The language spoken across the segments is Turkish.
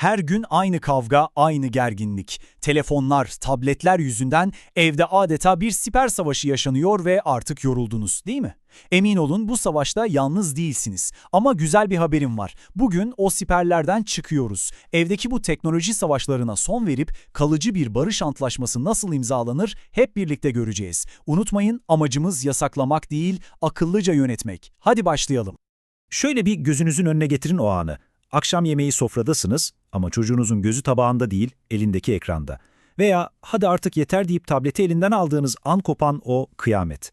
Her gün aynı kavga, aynı gerginlik. Telefonlar, tabletler yüzünden evde adeta bir siper savaşı yaşanıyor ve artık yoruldunuz, değil mi? Emin olun bu savaşta yalnız değilsiniz. Ama güzel bir haberim var. Bugün o siperlerden çıkıyoruz. Evdeki bu teknoloji savaşlarına son verip kalıcı bir barış antlaşması nasıl imzalanır hep birlikte göreceğiz. Unutmayın amacımız yasaklamak değil, akıllıca yönetmek. Hadi başlayalım. Şöyle bir gözünüzün önüne getirin o anı. Akşam yemeği sofradasınız ama çocuğunuzun gözü tabağında değil, elindeki ekranda. Veya hadi artık yeter deyip tableti elinden aldığınız an kopan o kıyamet.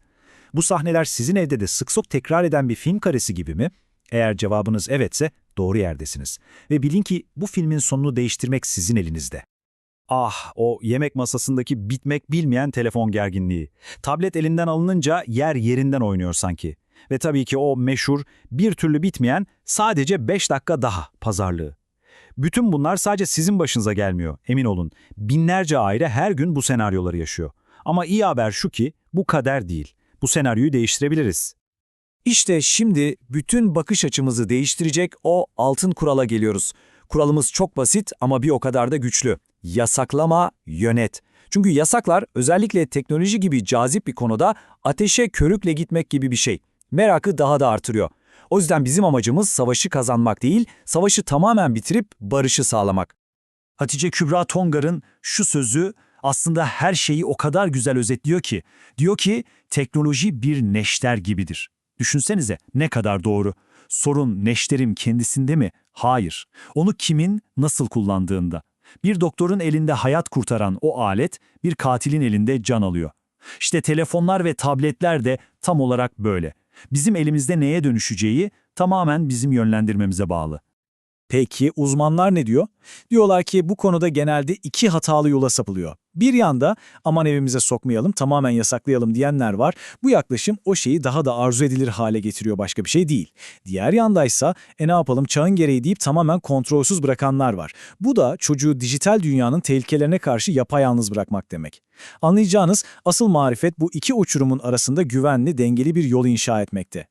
Bu sahneler sizin evde de sık sık tekrar eden bir film karesi gibi mi? Eğer cevabınız evetse doğru yerdesiniz. Ve bilin ki bu filmin sonunu değiştirmek sizin elinizde. Ah, o yemek masasındaki bitmek bilmeyen telefon gerginliği. Tablet elinden alınınca yer yerinden oynuyor sanki. Ve tabii ki o meşhur, bir türlü bitmeyen sadece 5 dakika daha pazarlığı. Bütün bunlar sadece sizin başınıza gelmiyor, emin olun. Binlerce aile her gün bu senaryoları yaşıyor. Ama iyi haber şu ki bu kader değil. Bu senaryoyu değiştirebiliriz. İşte şimdi bütün bakış açımızı değiştirecek o altın kurala geliyoruz. Kuralımız çok basit ama bir o kadar da güçlü. Yasaklama, yönet. Çünkü yasaklar özellikle teknoloji gibi cazip bir konuda ateşe körükle gitmek gibi bir şey. Merakı daha da artırıyor. O yüzden bizim amacımız savaşı kazanmak değil, savaşı tamamen bitirip barışı sağlamak. Hatice Kübra Tongar'ın şu sözü aslında her şeyi o kadar güzel özetliyor ki. Diyor ki teknoloji bir neşter gibidir. Düşünsenize ne kadar doğru. Sorun neşterin kendisinde mi? Hayır. Onu kimin, nasıl kullandığında. Bir doktorun elinde hayat kurtaran o alet bir katilin elinde can alıyor. İşte telefonlar ve tabletler de tam olarak böyle. Bizim elimizde neye dönüşeceği tamamen bizim yönlendirmemize bağlı. Peki uzmanlar ne diyor? Diyorlar ki bu konuda genelde iki hatalı yola sapılıyor. Bir yanda aman evimize sokmayalım, tamamen yasaklayalım diyenler var. Bu yaklaşım o şeyi daha da arzu edilir hale getiriyor başka bir şey değil. Diğer yandaysa e ne yapalım çağın gereği deyip tamamen kontrolsüz bırakanlar var. Bu da çocuğu dijital dünyanın tehlikelerine karşı yapayalnız bırakmak demek. Anlayacağınız asıl marifet bu iki uçurumun arasında güvenli, dengeli bir yol inşa etmekte.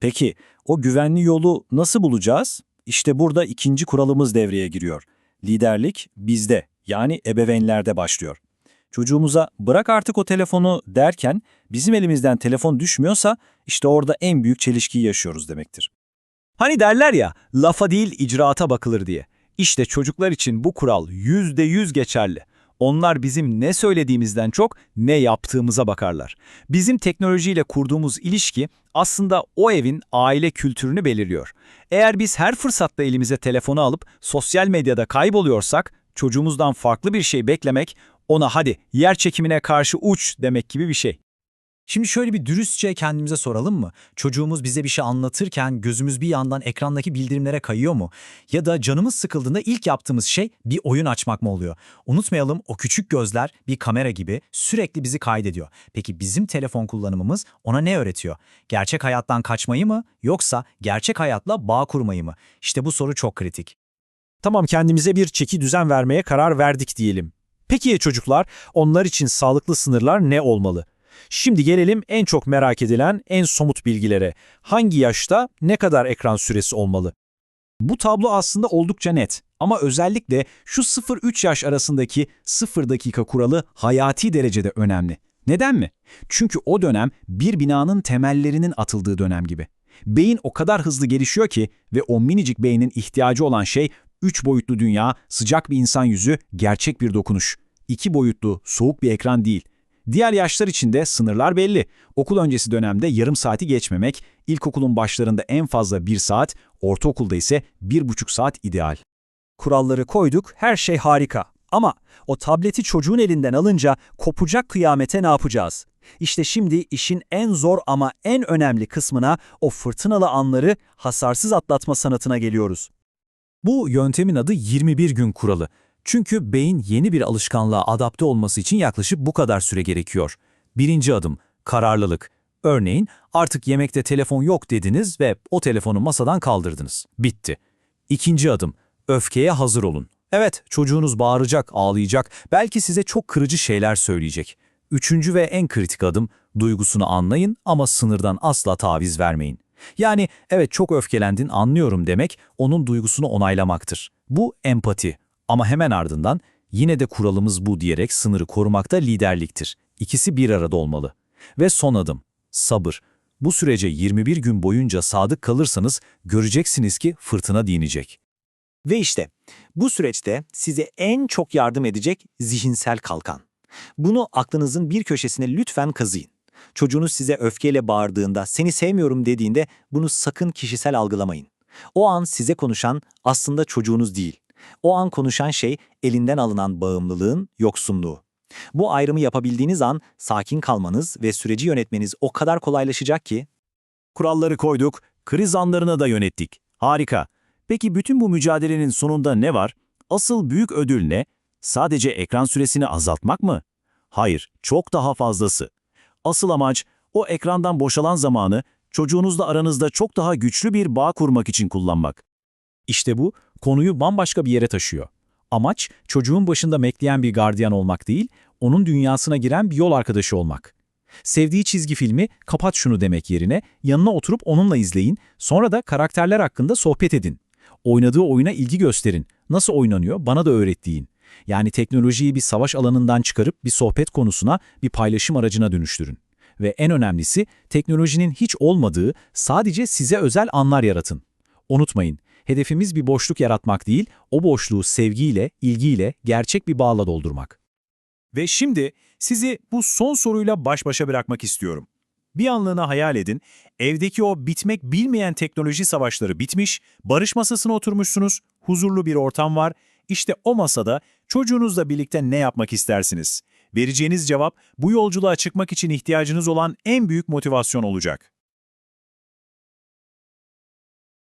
Peki o güvenli yolu nasıl bulacağız? İşte burada ikinci kuralımız devreye giriyor. Liderlik bizde, yani ebeveynlerde başlıyor. Çocuğumuza bırak artık o telefonu derken bizim elimizden telefon düşmüyorsa işte orada en büyük çelişkiyi yaşıyoruz demektir. Hani derler ya, lafa değil icraata bakılır diye. İşte çocuklar için bu kural yüzde yüz geçerli. Onlar bizim ne söylediğimizden çok ne yaptığımıza bakarlar. Bizim teknolojiyle kurduğumuz ilişki aslında o evin aile kültürünü belirliyor. Eğer biz her fırsatta elimize telefonu alıp sosyal medyada kayboluyorsak, çocuğumuzdan farklı bir şey beklemek, ona hadi yer çekimine karşı uç demek gibi bir şey. Şimdi şöyle bir dürüstçe kendimize soralım mı? Çocuğumuz bize bir şey anlatırken gözümüz bir yandan ekrandaki bildirimlere kayıyor mu? Ya da canımız sıkıldığında ilk yaptığımız şey bir oyun açmak mı oluyor? Unutmayalım o küçük gözler bir kamera gibi sürekli bizi kaydediyor. Peki bizim telefon kullanımımız ona ne öğretiyor? Gerçek hayattan kaçmayı mı yoksa gerçek hayatla bağ kurmayı mı? İşte bu soru çok kritik. Tamam kendimize bir çeki düzen vermeye karar verdik diyelim. Peki ya çocuklar, onlar için sağlıklı sınırlar ne olmalı? Şimdi gelelim en çok merak edilen en somut bilgilere. Hangi yaşta ne kadar ekran süresi olmalı? Bu tablo aslında oldukça net ama özellikle şu 0-3 yaş arasındaki 0 dakika kuralı hayati derecede önemli. Neden mi? Çünkü o dönem bir binanın temellerinin atıldığı dönem gibi. Beyin o kadar hızlı gelişiyor ki ve o minicik beynin ihtiyacı olan şey 3 boyutlu dünya, sıcak bir insan yüzü, gerçek bir dokunuş. 2 boyutlu, soğuk bir ekran değil. Diğer yaşlar için de sınırlar belli. Okul öncesi dönemde yarım saati geçmemek, ilkokulun başlarında en fazla bir saat, ortaokulda ise bir buçuk saat ideal. Kuralları koyduk, her şey harika. Ama o tableti çocuğun elinden alınca kopacak kıyamete ne yapacağız? İşte şimdi işin en zor ama en önemli kısmına o fırtınalı anları hasarsız atlatma sanatına geliyoruz. Bu yöntemin adı 21 gün kuralı. Çünkü beyin yeni bir alışkanlığa adapte olması için yaklaşık bu kadar süre gerekiyor. Birinci adım, kararlılık. Örneğin artık yemekte telefon yok dediniz ve o telefonu masadan kaldırdınız. Bitti. İkinci adım, öfkeye hazır olun. Evet, çocuğunuz bağıracak, ağlayacak, belki size çok kırıcı şeyler söyleyecek. Üçüncü ve en kritik adım, duygusunu anlayın ama sınırdan asla taviz vermeyin. Yani evet çok öfkelendin anlıyorum demek onun duygusunu onaylamaktır. Bu empati. Ama hemen ardından yine de kuralımız bu diyerek sınırı korumakta liderliktir. İkisi bir arada olmalı. Ve son adım, sabır. Bu sürece 21 gün boyunca sadık kalırsanız göreceksiniz ki fırtına dinecek. Ve işte bu süreçte size en çok yardım edecek zihinsel kalkan. Bunu aklınızın bir köşesine lütfen kazıyın. Çocuğunuz size öfkeyle bağırdığında, seni sevmiyorum dediğinde bunu sakın kişisel algılamayın. O an size konuşan aslında çocuğunuz değil. O an konuşan şey elinden alınan bağımlılığın yoksunluğu. Bu ayrımı yapabildiğiniz an sakin kalmanız ve süreci yönetmeniz o kadar kolaylaşacak ki Kuralları koyduk, kriz anlarına da yönettik. Harika. Peki bütün bu mücadelenin sonunda ne var? Asıl büyük ödül ne? Sadece ekran süresini azaltmak mı? Hayır, çok daha fazlası. Asıl amaç o ekrandan boşalan zamanı çocuğunuzla aranızda çok daha güçlü bir bağ kurmak için kullanmak. İşte bu konuyu bambaşka bir yere taşıyor. Amaç çocuğun başında bekleyen bir gardiyan olmak değil, onun dünyasına giren bir yol arkadaşı olmak. Sevdiği çizgi filmi kapat şunu demek yerine yanına oturup onunla izleyin, sonra da karakterler hakkında sohbet edin. Oynadığı oyuna ilgi gösterin. Nasıl oynanıyor bana da öğrettiğin. Yani teknolojiyi bir savaş alanından çıkarıp bir sohbet konusuna, bir paylaşım aracına dönüştürün. Ve en önemlisi teknolojinin hiç olmadığı sadece size özel anlar yaratın. Unutmayın, hedefimiz bir boşluk yaratmak değil, o boşluğu sevgiyle, ilgiyle, gerçek bir bağla doldurmak. Ve şimdi sizi bu son soruyla baş başa bırakmak istiyorum. Bir anlığına hayal edin, evdeki o bitmek bilmeyen teknoloji savaşları bitmiş, barış masasına oturmuşsunuz, huzurlu bir ortam var. İşte o masada çocuğunuzla birlikte ne yapmak istersiniz? Vereceğiniz cevap bu yolculuğa çıkmak için ihtiyacınız olan en büyük motivasyon olacak.